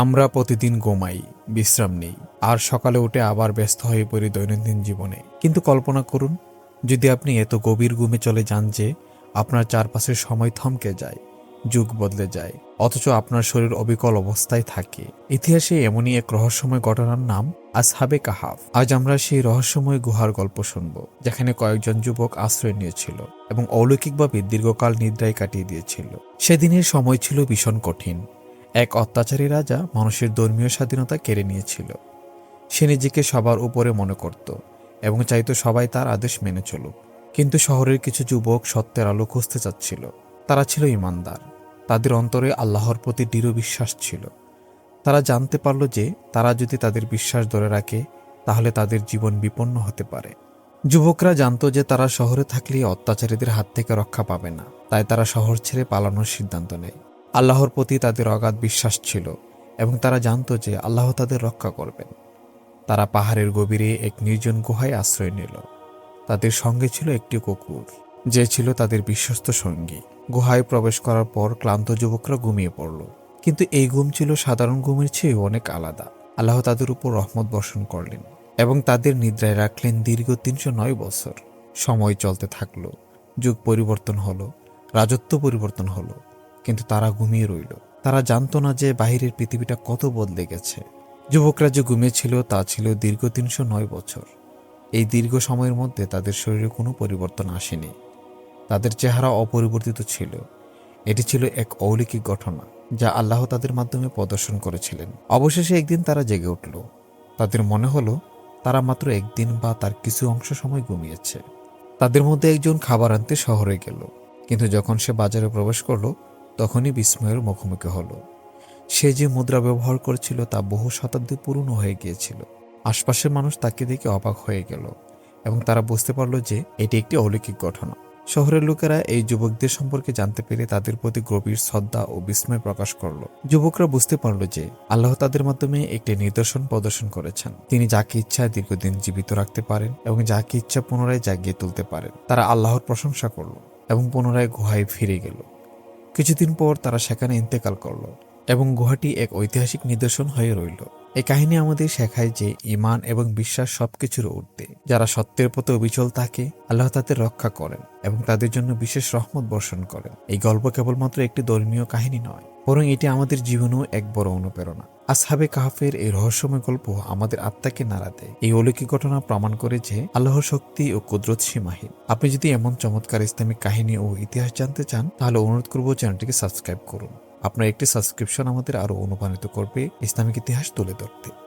আমরা প্রতিদিন ঘুমাই, বিশ্রাম নেই, আর সকালে উঠে আবার ব্যস্ত হয়ে পড়ি দৈনন্দিন জীবনে। কিন্তু কল্পনা করুন, যদি আপনি এত গভীর ঘুমে চলে যান যে আপনার চারপাশের সময় থমকে যায়, যুগ বদলে যায়, অথচ আপনার শরীর অবিকল অবস্থায় থাকে। ইতিহাসে এমনই এক রহস্যময় ঘটনার নাম আসহাবে কাহাফ। আজ আমরা সেই রহস্যময় গুহার গল্প শুনব, যেখানে কয়েকজন যুবক আশ্রয় নিয়েছিল এবং অলৌকিকভাবে দীর্ঘকাল নিদ্রায় কাটিয়ে দিয়েছিল। সেদিনের সময় ছিল ভীষণ কঠিন। এক অত্যাচারী রাজা মানুষের ধর্মীয় স্বাধীনতা কেড়ে নিয়েছিল। সে নিজেকে সবার উপরে মনে করত এবং চাইতো সবাই তার আদেশ মেনে চলুক। কিন্তু শহরের কিছু যুবক সত্যের আলো খুঁজতে চাচ্ছিল। তারা ছিল ইমানদার। তাদের অন্তরে আল্লাহর প্রতি দৃঢ় বিশ্বাস ছিল। তারা জানতে পারল যে তারা যদি তাদের বিশ্বাস ধরে রাখে, তাহলে তাদের জীবন বিপন্ন হতে পারে। যুবকরা জানতো যে তারা শহরে থাকলে অত্যাচারীদের হাত থেকে রক্ষা পাবে না। তাই তারা শহর ছেড়ে পালানোর সিদ্ধান্ত নেয়। আল্লাহর প্রতি তাদের অগাধ বিশ্বাস ছিল এবং তারা জানতো যে আল্লাহ তাদের রক্ষা করবেন। তারা পাহাড়ের গভীরে এক নির্জন গুহায় আশ্রয় নিল। তাদের সঙ্গে ছিল একটি কুকুর, যে ছিল তাদের বিশ্বস্ত সঙ্গী। গুহায় প্রবেশ করার পর ক্লান্ত যুবকরা ঘুমিয়ে পড়ল। কিন্তু এই ঘুম ছিল সাধারণ ঘুমের চেয়ে অনেক আলাদা। আল্লাহ তাদের উপর রহমত বর্ষণ করলেন এবং তাদের নিদ্রায় রাখলেন দীর্ঘ তিনশো নয় বছর। সময় চলতে থাকল, যুগ পরিবর্তন হলো, রাজত্ব পরিবর্তন হলো। কিন্তু তারা ঘুমিয়ে রইল। তারা জানতো না যে বাহিরের পৃথিবীটা কত বদলে গেছে। যুবকরা যে ঘুমিয়েছিল তা ছিল দীর্ঘ তিনশো নয় বছর। এই দীর্ঘ সময়ের মধ্যে তাদের শরীরে কোনো পরিবর্তন আসেনি। তাদের চেহারা অপরিবর্তিত ছিল। এটি ছিল এক অলৌকিক ঘটনা, যা আল্লাহ তাদের মাধ্যমে প্রদর্শন করেছিলেন। অবশেষে একদিন তারা জেগে উঠল। তাদের মনে হলো, তারা মাত্র একদিন বা তার কিছু অংশ সময় ঘুমিয়েছে। তাদের মধ্যে একজন খাবার আনতে শহরে গেল। কিন্তু যখন সে বাজারে প্রবেশ করল তখনই বিস্ময়ের মুখোমুখি হলো। সে যে মুদ্রা ব্যবহার করেছিল তা বহু শতাব্দী পুরনো হয়ে গিয়েছিল। আশপাশের মানুষ তাকে দেখে অবাক হয়ে গেল এবং তারা বুঝতে পারল যে এটি একটি অলৌকিক ঘটনা। শহরের লোকেরা এই যুবকদের সম্পর্কে জানতে পেরে তাদের প্রতি গভীর শ্রদ্ধা ও বিস্ময় প্রকাশ করল। যুবকরা বুঝতে পারল যে আল্লাহ তাদের মাধ্যমে একটি নিদর্শন প্রদর্শন করেছেন। তিনি যাকে ইচ্ছা দীর্ঘদিন জীবিত রাখতে পারেন এবং যাকে ইচ্ছা পুনরায় জাগিয়ে তুলতে পারেন। তারা আল্লাহর প্রশংসা করল এবং পুনরায় গুহায় ফিরে গেল। কিছুদিন পর তারা সেখানে ইন্তেকাল করল এবং গুহাটি এক ঐতিহাসিক নিদর্শন হয়ে রইল। এই কাহিনী আমাদের শেখায় যে ইমান এবং বিশ্বাস সবকিছুর ঊর্ধ্বে। যারা সত্যের প্রতি অবিচল থাকে, আল্লাহ তাদের রক্ষা করেন এবং তাদের জন্য বিশেষ রহমত বর্ষণ করেন। এই গল্প কেবলমাত্র একটি ধর্মীয় কাহিনী নয়, বরং এটি আমাদের জীবনেও এক বড় অনুপ্রেরণা। আসহাবে কাহাফের এই রহস্যময় গল্প আমাদের আত্মাকে নাড়া দেয়। এই অলৌকিক ঘটনা প্রমাণ করে যে আল্লাহর শক্তি ও কুদরত সীমাহীন। আপনি যদি এমন চমৎকার ইসলামিক কাহিনী ও ইতিহাস জানতে চান, তাহলে অনুরোধ করব চ্যানেলটিকে সাবস্ক্রাইব করুন। আপনার একটি সাবস্ক্রিপশন আমাদের আরও অনুপ্রাণিত করবে। ইসলামিক ইতিহাস তুলে ধরতে।